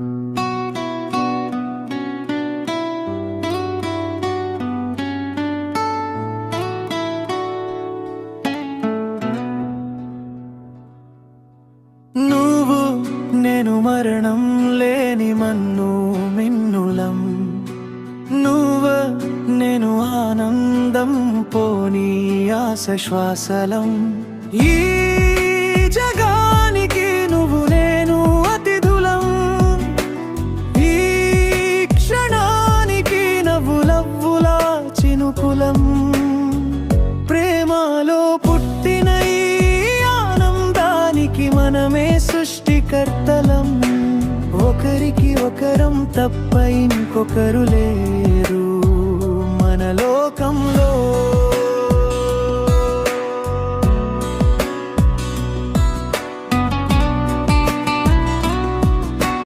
నువ్వు నేను మరణం లేని మన్ను మిన్నులం. నువ్వు నేను ఆనందం పోనీ ఆశ శ్వాసలం. ఈ చినుకులం ప్రేమలో పుట్టిన ఈ ఆనందానికి మనమే సృష్టికర్తలం. ఒకరికి ఒకరం తప్ప ఇంకొకరు లేరు.